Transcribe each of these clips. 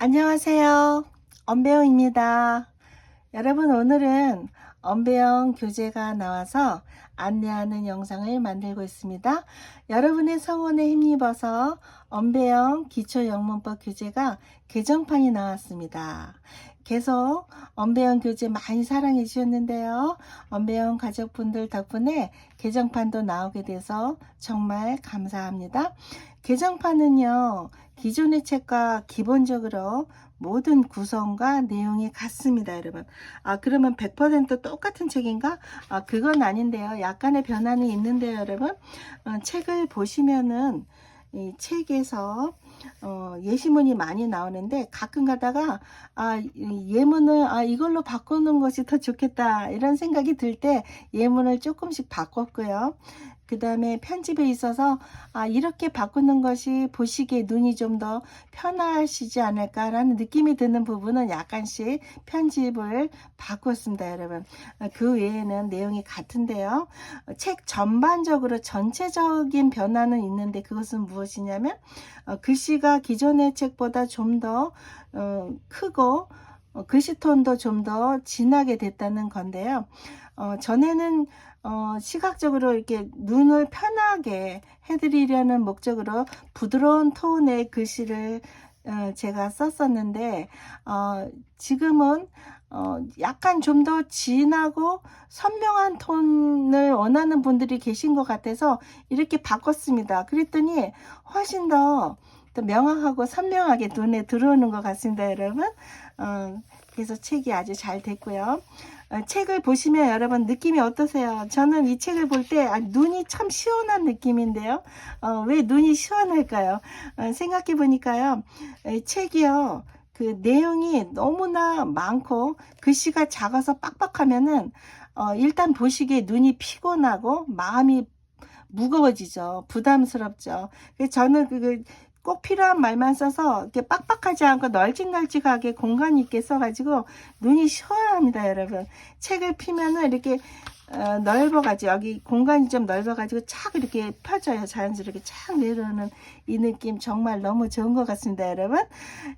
안녕하세요. 엄배영입니다. 여러분 오늘은 엄배영 교재가 나와서 안내하는 영상을 만들고 있습니다. 여러분의 성원에 힘입어서 엄배영 기초영문법 교재가 개정판이 나왔습니다. 계속 엄배영 교재 많이 사랑해 주셨는데요. 엄배영 가족분들 덕분에 개정판도 나오게 돼서 정말 감사합니다. 개정판은요, 기존의 책과 기본적으로 모든 구성과 내용이 같습니다, 여러분. 아, 그러면 100% 똑같은 책인가? 아, 그건 아닌데요. 약간의 변화는 있는데요, 여러분. 어, 책을 보시면은 이 책에서 어, 예시문이 많이 나오는데 가끔 가다가 아, 이 예문을 아, 이걸로 바꾸는 것이 더 좋겠다 이런 생각이 들 때 예문을 조금씩 바꿨고요. 그 다음에 편집에 있어서 아, 이렇게 바꾸는 것이 보시기에 눈이 좀 더 편하시지 않을까라는 느낌이 드는 부분은 약간씩 편집을 바꿨습니다, 여러분. 아, 그 외에는 내용이 같은데요. 어, 책 전반적으로 전체적인 변화는 있는데 그것은 무엇이냐면 어, 글씨 가 기존의 책보다 좀더 어, 크고 어, 글씨 톤도 좀 더 진하게 됐다는 건데요. 어, 전에는 어, 시각적으로 이렇게 눈을 편하게 해드리려는 목적으로 부드러운 톤의 글씨를 어, 제가 썼었는데 어, 지금은 어, 약간 좀 더 진하고 선명한 톤을 원하는 분들이 계신 것 같아서 이렇게 바꿨습니다. 그랬더니 훨씬 더, 더 명확하고 선명하게 눈에 들어오는 것 같습니다, 여러분. 어, 그래서 책이 아주 잘 됐고요. 어, 책을 보시면 여러분 느낌이 어떠세요? 저는 이 책을 볼때 아, 눈이 참 시원한 느낌인데요. 어, 왜 눈이 시원할까요? 어, 생각해 보니까요. 이 책이요. 그 내용이 너무나 많고 글씨가 작아서 빡빡하면은 어, 일단 보시기에 눈이 피곤하고 마음이 무거워지죠. 부담스럽죠. 저는 그, 꼭 필요한 말만 써서 이렇게 빡빡하지 않고 널찍널찍하게 공간 있게 써가지고 눈이 시원합니다, 여러분. 책을 피면은 이렇게 어, 넓어가지고 여기 공간이 좀 넓어가지고 착 이렇게 펴져요. 자연스럽게 착 내려오는 이 느낌 정말 너무 좋은 것 같습니다, 여러분.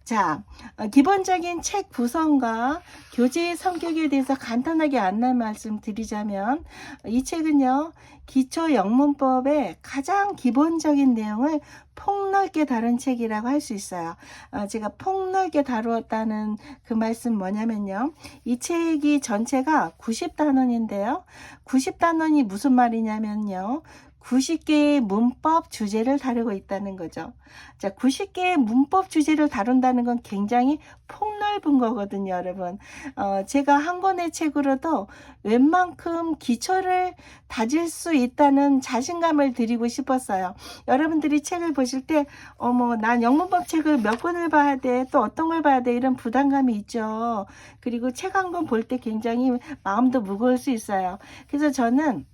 자, 어, 기본적인 책 구성과 교재의 성격에 대해서 간단하게 안내 말씀 드리자면 이 책은요 기초 영문법의 가장 기본적인 내용을 폭넓게 다룬 책이라고 할 수 있어요. 어, 제가 폭넓게 다루었다는 그 말씀 뭐냐면요. 이 책이 전체가 90단원인데요. 90단원이 무슨 말이냐면요. 90개의 문법 주제를 다루고 있다는 거죠. 자, 90개의 문법 주제를 다룬다는 건 굉장히 폭넓은 거거든요, 여러분. 어, 제가 한 권의 책으로도 웬만큼 기초를 다질 수 있다는 자신감을 드리고 싶었어요. 여러분들이 책을 보실 때, 어머, 난 영문법 책을 몇 권을 봐야 돼, 또 어떤 걸 봐야 돼, 이런 부담감이 있죠. 그리고 책 한 권 볼 때 굉장히 마음도 무거울 수 있어요. 그래서 저는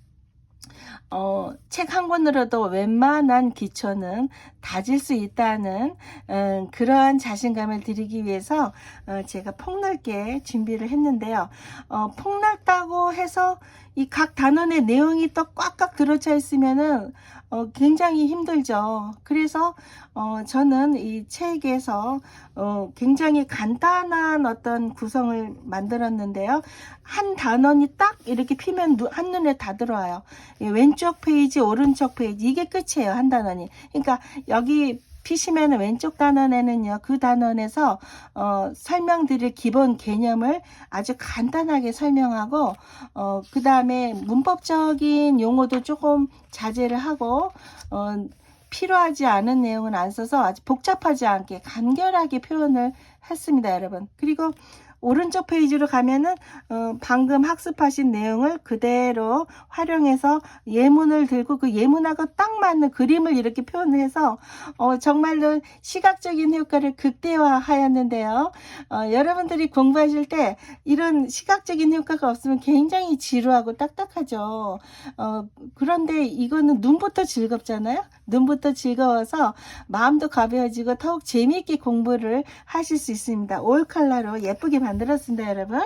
어, 책 한 권으로도 웬만한 기초는 다질 수 있다는 음, 그러한 자신감을 드리기 위해서 어, 제가 폭넓게 준비를 했는데요. 어, 폭넓다고 해서 이 각 단원의 내용이 또 꽉꽉 들어차 있으면은 어, 굉장히 힘들죠. 그래서 어, 저는 이 책에서 어, 굉장히 간단한 어떤 구성을 만들었는데요. 한 단원이 딱 이렇게 피면 누- 한눈에 다 들어와요. 이 왼쪽 페이지, 오른쪽 페이지 이게 끝이에요. 한 단원이. 그러니까 여기 피시면 왼쪽 단원에는요, 그 단원에서 어, 설명드릴 기본 개념을 아주 간단하게 설명하고, 어, 그 다음에 문법적인 용어도 조금 자제를 하고, 어, 필요하지 않은 내용은 안 써서 아주 복잡하지 않게 간결하게 표현을 했습니다, 여러분. 그리고 오른쪽 페이지로 가면은 어, 방금 학습하신 내용을 그대로 활용해서 예문을 들고 그 예문하고 딱 맞는 그림을 이렇게 표현을 해서 어, 정말로 시각적인 효과를 극대화하였는데요. 어, 여러분들이 공부하실 때 이런 시각적인 효과가 없으면 굉장히 지루하고 딱딱하죠. 어, 그런데 이거는 눈부터 즐겁잖아요. 눈부터 즐거워서 마음도 가벼워지고 더욱 재미있게 공부를 하실 수 있습니다. 올 컬러로 예쁘게 만들었습니다, 여러분.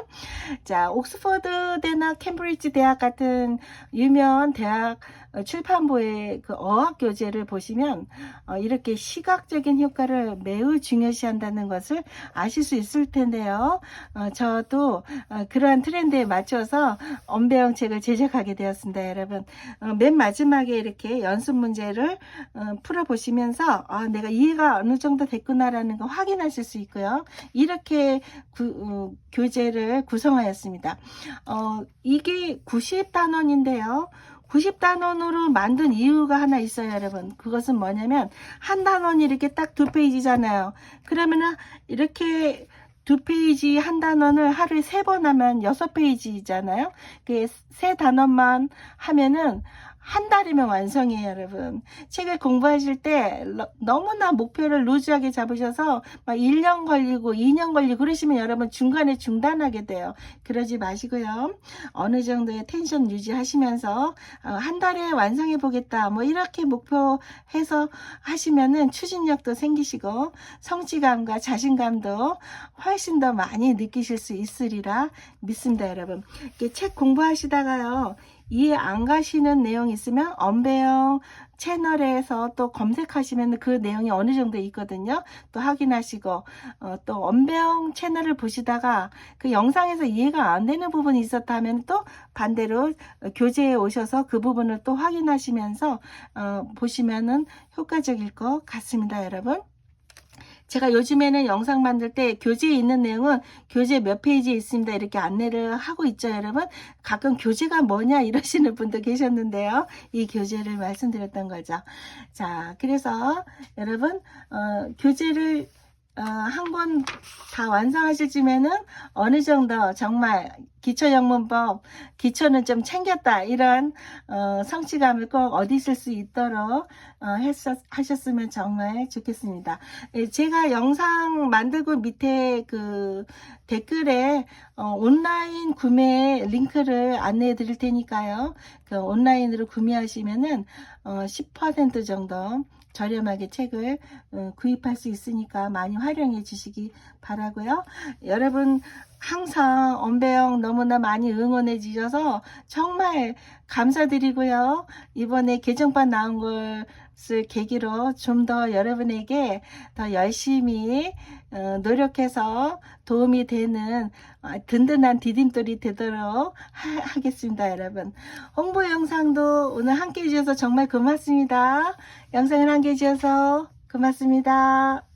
자, 옥스퍼드 대나 캠브리지 대학 같은 유명한 대학 어, 출판부의 그 어학 교재를 보시면 어, 이렇게 시각적인 효과를 매우 중요시한다는 것을 아실 수 있을 텐데요. 어, 저도 어, 그러한 트렌드에 맞춰서 언배영 책을 제작하게 되었습니다, 여러분. 어, 맨 마지막에 이렇게 연습 문제를 어, 풀어 보시면서 아, 내가 이해가 어느 정도 됐구나라는 거 확인하실 수 있고요. 이렇게 구- 어, 교재를 구성하였습니다. 어, 이게 90단원인데요. 90단원으로 만든 이유가 하나 있어요, 여러분. 그것은 뭐냐면, 한 단원이 이렇게 딱 두 페이지잖아요. 그러면은, 이렇게 두 페이지 한 단원을 하루에 세 번 하면 여섯 페이지잖아요. 그 세 단원만 하면은, 한 달이면 완성이에요, 여러분. 책을 공부하실 때 러- 너무나 목표를 루즈하게 잡으셔서 막 1년 걸리고 2년 걸리고 그러시면 여러분 중간에 중단하게 돼요. 그러지 마시고요. 어느 정도의 텐션 유지하시면서 어, 한 달에 완성해 보겠다. 뭐 이렇게 목표해서 하시면은 추진력도 생기시고 성취감과 자신감도 훨씬 더 많이 느끼실 수 있으리라 믿습니다, 여러분. 책 공부하시다가요. 이해 안 가시는 내용 있으면 언배영 채널에서 또 검색하시면 그 내용이 어느 정도 있거든요. 또 확인하시고 어, 또 언배영 채널을 보시다가 그 영상에서 이해가 안 되는 부분이 있었다면 또 반대로 교재에 오셔서 그 부분을 또 확인하시면서 어, 보시면은 효과적일 것 같습니다, 여러분. 제가 요즘에는 영상 만들 때 교재에 있는 내용은 교재 몇 페이지에 있습니다. 이렇게 안내를 하고 있죠, 여러분. 가끔 교재가 뭐냐 이러시는 분도 계셨는데요. 이 교재를 말씀드렸던 거죠. 자, 그래서 여러분, 어, 교재를 어, 한권 다 완성하실 쯤에는 어느 정도 정말 기초영문법, 기초는 좀 챙겼다. 이런 어, 성취감을 꼭 어디 있을 수 있도록 어, 했었, 하셨으면 정말 좋겠습니다. 예, 제가 영상 만들고 밑에 그 댓글에 어, 온라인 구매 링크를 안내해 드릴 테니까요. 그 온라인으로 구매하시면은 어, 10% 정도 저렴하게 책을 어, 구입할 수 있으니까 많이 활용해 주시기 바라고요. 여러분 항상 엄배영 너무나 많이 응원해 주셔서 정말 감사드리고요. 이번에 개정판 나온 것을 계기로 좀 더 여러분에게 더 열심히 어, 노력해서 도움이 되는 어, 든든한 디딤돌이 되도록 하, 겠습니다 여러분. 홍보 영상도 오늘 함께 해주셔서 정말 고맙습니다. 영상을 함께 해주셔서 고맙습니다.